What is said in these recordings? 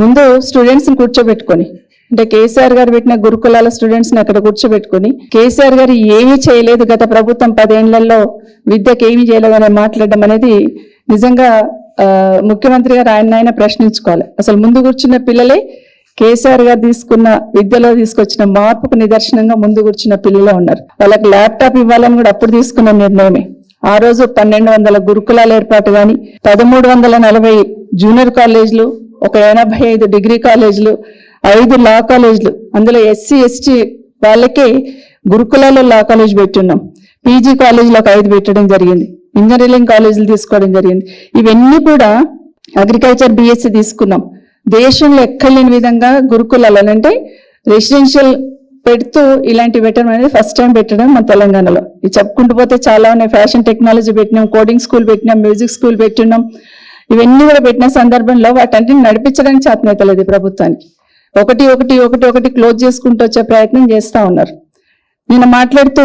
ముందు స్టూడెంట్స్ని కూర్చోబెట్టుకొని అంటే కేసీఆర్ గారు పెట్టిన గురుకులాల స్టూడెంట్స్ని అక్కడ కూర్చోబెట్టుకొని కేసీఆర్ గారు ఏమీ చేయలేదు గత ప్రభుత్వం పదేళ్ళలో విద్యకి ఏమీ చేయలేదని మాట్లాడడం అనేది నిజంగా ఆ, ముఖ్యమంత్రి గారు ఆయన ఆయన ప్రశ్నించుకోవాలి. అసలు ముందు కూర్చున్న పిల్లలే కేసీఆర్ గారు తీసుకున్న విద్యలో తీసుకొచ్చిన మార్పుకు నిదర్శనంగా ముందు కూర్చున్న పిల్లలే ఉన్నారు. వాళ్ళకి ల్యాప్టాప్ ఇవ్వాలని కూడా అప్పుడు తీసుకున్న నిర్ణయమే. ఆ రోజు పన్నెండు వందల గురుకులాల ఏర్పాటు కానీ పదమూడు వందల నలభై జూనియర్ కాలేజీలు ఒక ఎనభై ఐదు డిగ్రీ కాలేజీలు ఐదు లా కాలేజీలు అందులో ఎస్సీ ఎస్టీ వాళ్ళకే గురుకులాల్లో లా కాలేజ్ పెట్టున్నాం. పీజీ కాలేజీలో ఒక ఐదు పెట్టడం జరిగింది. ఇంజనీరింగ్ కాలేజీలు తీసుకోవడం జరిగింది. ఇవన్నీ కూడా అగ్రికల్చర్ బీఎస్సీ తీసుకున్నాం. దేశంలో ఎక్కలేని విధంగా గురుకులాలు అంటే రెసిడెన్షియల్ పెడుతూ ఇలాంటి పెట్టడం అనేది ఫస్ట్ టైం పెట్టడం మన తెలంగాణలో. ఇది చెప్పుకుంటూ పోతే చాలా ఉన్నాయి. ఫ్యాషన్ టెక్నాలజీ పెట్టినాం కోడింగ్ స్కూల్ పెట్టినాం మ్యూజిక్ స్కూల్ పెట్టినాం. ఇవన్నీ కూడా పెట్టిన సందర్భంలో వాటన్నిటిని నడిపించడానికి చేతనైతలేదు లేదు ప్రభుత్వానికి. ఒకటి ఒకటి ఒకటి ఒకటి క్లోజ్ చేసుకుంటూ వచ్చే ప్రయత్నం చేస్తూ ఉన్నారు. నేను మాట్లాడుతూ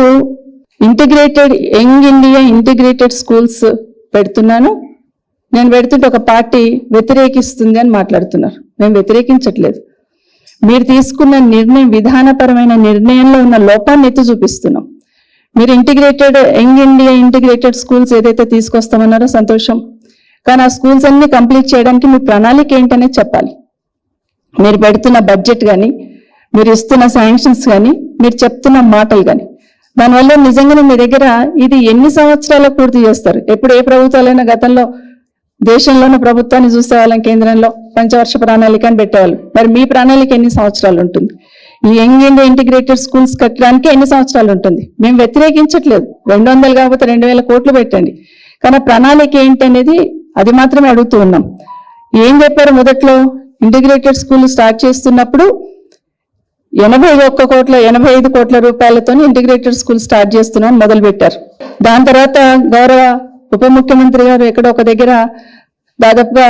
integrated young India integrated schools పెడుతున్నాను. నేను పెడుతుంటే ఒక పార్టీ వ్యతిరేకిస్తుంది అని మాట్లాడుతున్నారు. మేము వ్యతిరేకించట్లేదు. మీరు తీసుకున్న నిర్ణయం విధానపరమైన నిర్ణయంలో ఉన్న లోపాన్ని ఎత్తి చూపిస్తున్నాం. మీరు integrated young India integrated schools ఏదైతే తీసుకొస్తామన్నారో సంతోషం. కానీ ఆ స్కూల్స్ అన్ని కంప్లీట్ చేయడానికి మీ ప్రణాళిక ఏంటనేది చెప్పాలి. మీరు పెడుతున్న బడ్జెట్ కానీ మీరు ఇస్తున్న శాంక్షన్స్ కానీ మీరు చెప్తున్న మాటలు కానీ దానివల్ల నిజంగానే మీ దగ్గర ఇది ఎన్ని సంవత్సరాలు పూర్తి చేస్తారు? ఎప్పుడు ఏ ప్రభుత్వాలైనా గతంలో దేశంలోని ప్రభుత్వాన్ని చూసే వాళ్ళం కేంద్రంలో పంచవర్ష ప్రణాళిక అని పెట్టేవాళ్ళు. మరి మీ ప్రణాళిక ఎన్ని సంవత్సరాలు ఉంటుంది? ఈ యంగ్ ఇండియా ఇంటిగ్రేటెడ్ స్కూల్స్ కట్టడానికి ఎన్ని సంవత్సరాలు ఉంటుంది? మేము వ్యతిరేకించట్లేదు. రెండు వందలు కాకపోతే రెండు వేల కోట్లు పెట్టండి. కానీ ప్రణాళిక ఏంటి అనేది అది మాత్రమే అడుగుతూ ఉన్నాం. ఏం చెప్పారు మొదట్లో? ఇంటిగ్రేటెడ్ స్కూల్ స్టార్ట్ చేస్తున్నప్పుడు ఎనభై ఒక్క కోట్ల ఎనభై ఐదు కోట్ల రూపాయలతో ఇంటిగ్రేటెడ్ స్కూల్ స్టార్ట్ చేస్తున్నాం మొదలు పెట్టారు దాని తర్వాత గౌరవ ఉప ముఖ్యమంత్రి గారు ఎక్కడో ఒక దగ్గర దాదాపుగా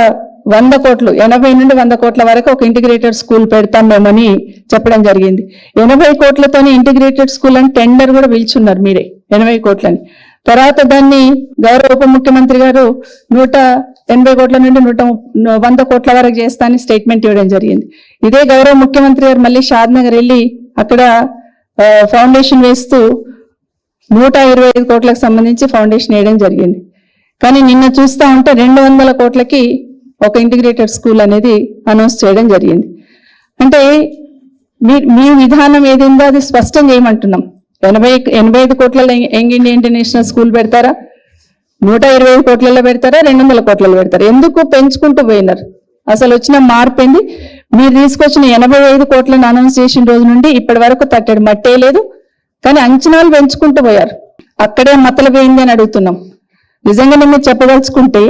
వంద కోట్లు ఎనభై నుండి వంద కోట్ల వరకు ఒక ఇంటిగ్రేటెడ్ స్కూల్ పెడతాం మేమని చెప్పడం జరిగింది. ఎనభై కోట్లతోని ఇంటిగ్రేటెడ్ స్కూల్ అని టెండర్ కూడా పిలుచున్నారు మీరే. ఎనభై కోట్లని. తర్వాత దాన్ని గౌరవ ఉప ముఖ్యమంత్రి గారు నూట ఎనభై కోట్ల నుండి నూట వంద కోట్ల వరకు చేస్తానని స్టేట్మెంట్ ఇవ్వడం జరిగింది. ఇదే గౌరవ ముఖ్యమంత్రి గారు మళ్ళీ షాద్ నగర్ వెళ్ళి అక్కడ ఫౌండేషన్ వేస్తూ నూట ఇరవై ఐదు కోట్లకు సంబంధించి ఫౌండేషన్ వేయడం జరిగింది. కానీ నిన్న చూస్తా ఉంటే రెండు వందల కోట్లకి ఒక ఇంటిగ్రేటెడ్ స్కూల్ అనేది అనౌన్స్ చేయడం జరిగింది. అంటే మీ మీ విధానం ఏదిందో అది స్పష్టం చేయమంటున్నాం. ఎనభై ఎనభై ఐదు కోట్లలో యంగ్ ఇండియా ఇంటర్నేషనల్ స్కూల్ పెడతారా? నూట ఇరవై ఐదు కోట్లలో పెడతారా? రెండు వందల కోట్లలో పెడతారా? ఎందుకు పెంచుకుంటూ పోయినారు? అసలు వచ్చిన మార్పు ఏంది? మీరు తీసుకొచ్చిన ఎనభై ఐదు కోట్లను అనౌన్స్ చేసిన రోజు నుండి ఇప్పటి వరకు తట్టడి మట్టే లేదు. కానీ అంచనాలు పెంచుకుంటూ పోయారు. అక్కడే మతలపోయింది అని అడుగుతున్నాం. నిజంగానే మీరు చెప్పదలుచుకుంటే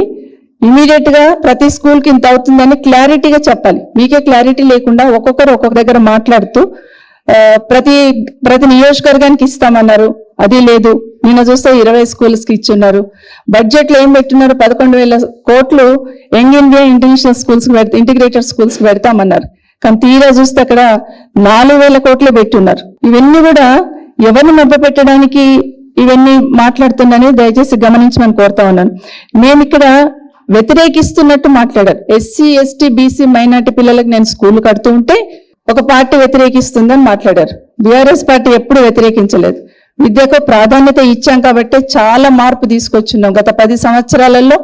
ఇమీడియట్గా ప్రతి స్కూల్కి ఇంత అవుతుందని క్లారిటీగా చెప్పాలి. మీకే క్లారిటీ లేకుండా ఒక్కొక్కరు ఒక్కొక్క దగ్గర మాట్లాడుతూ ప్రతి ప్రతి నియోజకవర్గానికి ఇస్తామన్నారు. అది లేదు. నిన్న చూస్తే ఇరవై స్కూల్స్కి ఇచ్చున్నారు. బడ్జెట్లో ఏం పెట్టున్నారు పదకొండు వేల కోట్లు యంగ్ ఇండియా ఇంటర్నేషనల్ స్కూల్స్కి పెడతా ఇంటిగ్రేటెడ్ స్కూల్స్కి పెడతామన్నారు. కానీ తీరా చూస్తే అక్కడ నాలుగు వేల కోట్లు పెట్టున్నారు. ఇవన్నీ కూడా ఎవరిని మభ్య పెట్టడానికి ఇవన్నీ మాట్లాడుతున్నానని దయచేసి గమనించమని కోరుతా ఉన్నాను. మేము ఇక్కడ వ్యతిరేకిస్తున్నట్టు మాట్లాడారు. ఎస్సీ ఎస్టీ బీసీ మైనార్టీ పిల్లలకు నేను స్కూల్ కడుతూ ఉంటే ఒక పార్టీ వ్యతిరేకిస్తుందని మాట్లాడారు. బీఆర్ఎస్ పార్టీ ఎప్పుడు వ్యతిరేకించలేదు. విద్యకు ప్రాధాన్యత ఇచ్చాం కాబట్టి చాలా మార్పు తీసుకొచ్చున్నాం. గత పది సంవత్సరాలలో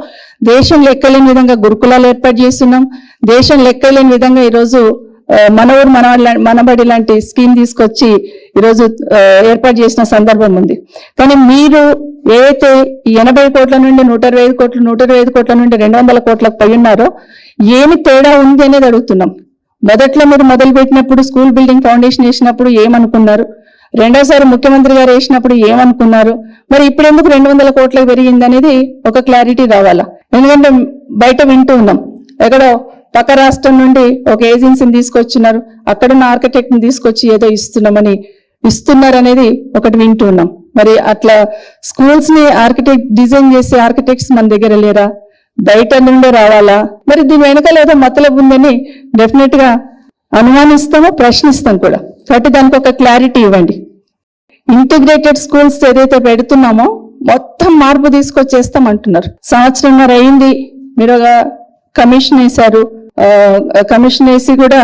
దేశం లెక్కలేని విధంగా గురుకులాలు ఏర్పాటు చేస్తున్నాం. దేశం లెక్కలేని విధంగా ఈరోజు మన ఊరు మనబడి లాంటి స్కీమ్ తీసుకొచ్చి ఈరోజు ఏర్పాటు చేసిన సందర్భం ఉంది. కానీ మీరు ఏదైతే ఎనభై కోట్ల నుండి నూట ఇరవై ఐదు కోట్లు నూట ఇరవై ఐదు కోట్ల నుండి రెండు వందల కోట్లకు పై ఉన్నారో ఏమి తేడా ఉంది అనేది అడుగుతున్నాం. మొదట్లో మీరు మొదలు పెట్టినప్పుడు స్కూల్ బిల్డింగ్ ఫౌండేషన్ వేసినప్పుడు ఏమనుకున్నారు? రెండోసారి ముఖ్యమంత్రి గారు వేసినప్పుడు ఏమనుకున్నారు? మరి ఇప్పుడు ఎందుకు రెండు వందల కోట్లకు పెరిగింది అనేది ఒక క్లారిటీ రావాలా? ఎందుకంటే బయట వింటూ ఉన్నాం. ఎక్కడో పక్క రాష్ట్రం నుండి ఒక ఏజెన్సీని తీసుకొచ్చినారు. అక్కడున్న ఉన్న ని తీసుకొచ్చి ఏదో ఇస్తున్నామని ఇస్తున్నారు అనేది ఒకటి వింటూ ఉన్నాం. మరి అట్లా స్కూల్స్ని ఆర్కిటెక్ట్ డిజైన్ చేసే ఆర్కిటెక్ట్స్ మన దగ్గర లేరా? బయట నుండే రావాలా? మరి దీని వెనకాల ఏదో మతలబు ఉందని డెఫినెట్గా అనుమానిస్తామో ప్రశ్నిస్తాం కూడా. కాబట్టి దానికి ఒక క్లారిటీ ఇవ్వండి. ఇంటిగ్రేటెడ్ స్కూల్స్ ఏదైతే పెడుతున్నామో మొత్తం మార్పు తీసుకొచ్చేస్తాం అంటున్నారు. సంవత్సరంన్నర అయింది. మీరు ఒక కమిషన్ వేశారు. కమిషన్ వేసి కూడా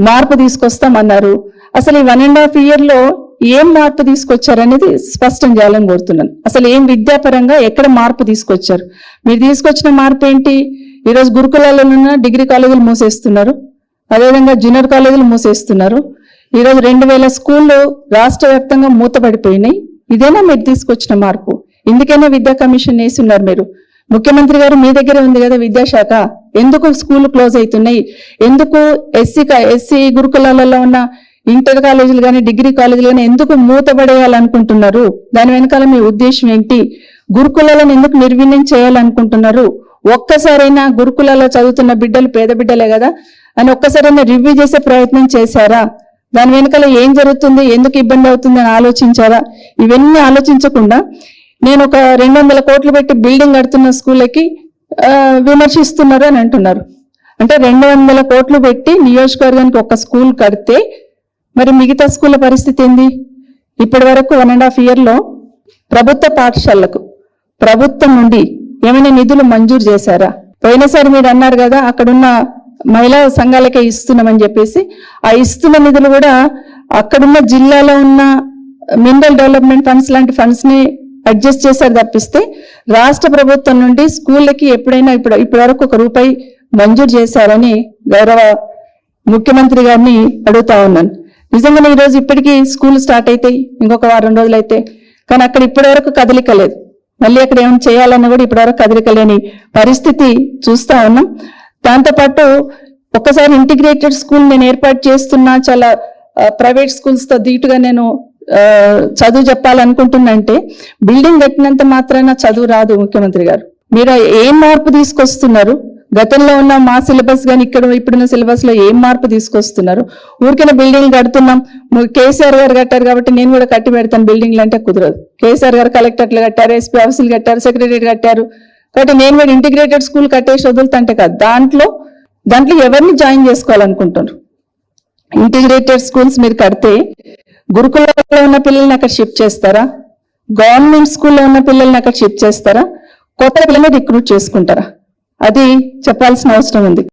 మార్పు తీసుకొస్తామన్నారు. అసలు ఈ వన్ అండ్ హాఫ్ ఇయర్లో ఏం మార్పు తీసుకొచ్చారనేది స్పష్టం చేయాలని కోరుతున్నాను. అసలు ఏం విద్యాపరంగా ఎక్కడ మార్పు తీసుకొచ్చారు? మీరు తీసుకొచ్చిన మార్పు ఏంటి? ఈరోజు గురుకులాలలో ఉన్న డిగ్రీ కాలేజీలు మూసేస్తున్నారు. అదేవిధంగా జూనియర్ కాలేజీలు మూసేస్తున్నారు. ఈరోజు రెండు వేల స్కూళ్ళు రాష్ట్ర వ్యాప్తంగా మూతపడిపోయినాయి. ఇదేనా మీరు తీసుకొచ్చిన మార్పు? ఇందుకైనా విద్యా కమిషన్ వేసి ఉన్నారు మీరు? ముఖ్యమంత్రి గారు మీ దగ్గర ఉంది కదా విద్యాశాఖ. ఎందుకు స్కూల్ క్లోజ్ అవుతున్నాయి? ఎందుకు ఎస్సీ ఎస్సీ గురుకులాలలో ఉన్న ఇంటర్ కాలేజీలు కానీ డిగ్రీ కాలేజీలు కానీ ఎందుకు మూతపడేయాలనుకుంటున్నారు? దాని వెనకాల మీ ఉద్దేశం ఏంటి? గురుకులాలను ఎందుకు నిర్వీణ్యం చేయాలనుకుంటున్నారు? ఒక్కసారైనా గురుకులాల్లో చదువుతున్న బిడ్డలు పేద బిడ్డలే కదా? అని ఒక్కసారైనా రివ్యూ చేసే ప్రయత్నం చేశారా? దాని వెనకాల ఏం జరుగుతుంది? ఎందుకు ఇబ్బంది అవుతుంది అని ఆలోచించారా? ఇవన్నీ ఆలోచించకుండా నేను ఒక రెండు వందల కోట్లు పెట్టి బిల్డింగ్ కడుతున్న స్కూళ్ళకి విమర్శిస్తున్నారు అని అంటున్నారు. అంటే రెండు వందల కోట్లు పెట్టి నియోజకవర్గానికి ఒక స్కూల్ కడితే మరి మిగతా స్కూళ్ళ పరిస్థితి ఏంది? ఇప్పటి వరకు వన్ అండ్ హాఫ్ ఇయర్లో ప్రభుత్వ పాఠశాలకు ప్రభుత్వం నుండి ఏమైనా నిధులు మంజూరు చేశారా? పోయినసారి మీరు అన్నారు కదా అక్కడున్న మహిళా సంఘాలకే ఇస్తున్నామని చెప్పేసి ఆ ఇస్తున్న నిధులు కూడా అక్కడున్న జిల్లాలో ఉన్న మినరల్ డెవలప్మెంట్ ఫండ్స్ లాంటి ఫండ్స్ని అడ్జస్ట్ చేశారు తప్పిస్తే రాష్ట్ర ప్రభుత్వం నుండి స్కూళ్ళకి ఎప్పుడైనా ఇప్పుడు ఇప్పటి వరకు ఒక రూపాయి మంజూరు చేశారని గౌరవ ముఖ్యమంత్రి గారిని అడుగుతా ఉన్నాను. నిజంగానే ఈ రోజు ఇప్పటికీ స్కూల్ స్టార్ట్ అవుతాయి ఇంకొక వారం రోజులు అయితే కానీ అక్కడ ఇప్పటి వరకు కదలిక లేదు. మళ్ళీ అక్కడ ఏమైనా చేయాలన్నా కూడా ఇప్పటివరకు కదలిక లేని పరిస్థితి చూస్తా ఉన్నాం. దాంతోపాటు ఒక్కసారి ఇంటిగ్రేటెడ్ స్కూల్ నేను ఏర్పాటు చేస్తున్నా చాలా ప్రైవేట్ స్కూల్స్తో దీటుగా ధీటుగా నేను చదువు చెప్పాలనుకుంటున్నంటే బిల్డింగ్ కట్టినంత మాత్రాన చదువు రాదు ముఖ్యమంత్రి గారు. మీరు ఏం మార్పు తీసుకొస్తున్నారు? గతంలో ఉన్న మా సిలబస్ కానీ ఇక్కడ ఇప్పుడున్న సిలబస్లో ఏం మార్పు తీసుకొస్తున్నారు? ఊరికైనా బిల్డింగ్లు కడుతున్నాం. కేసీఆర్ గారు కట్టారు కాబట్టి నేను కూడా కట్టి పెడతాను. బిల్డింగ్లు అంటే కుదరదు. కేసీఆర్ గారు కలెక్టర్లు కట్టారు ఎస్పీ ఆఫీసులు కట్టారు సెక్రటరీ కట్టారు. కాబట్టి నేను కూడా ఇంటిగ్రేటెడ్ స్కూల్ కట్టేసి వదులుతుంటే కదా. దాంట్లో దాంట్లో ఎవరిని జాయిన్ చేసుకోవాలనుకుంటున్నారు? ఇంటిగ్రేటెడ్ స్కూల్స్ మీరు కడితే గురుకులంలో ఉన్న పిల్లల్ని అక్కడ షిఫ్ట్ చేస్తారా? గవర్నమెంట్ స్కూల్లో ఉన్న పిల్లల్ని అక్కడ షిఫ్ట్ చేస్తారా? కొత్త పిల్లల్ని రిక్రూట్ చేసుకుంటారా? అది చెప్పాల్సిన అవసరం ఉంది.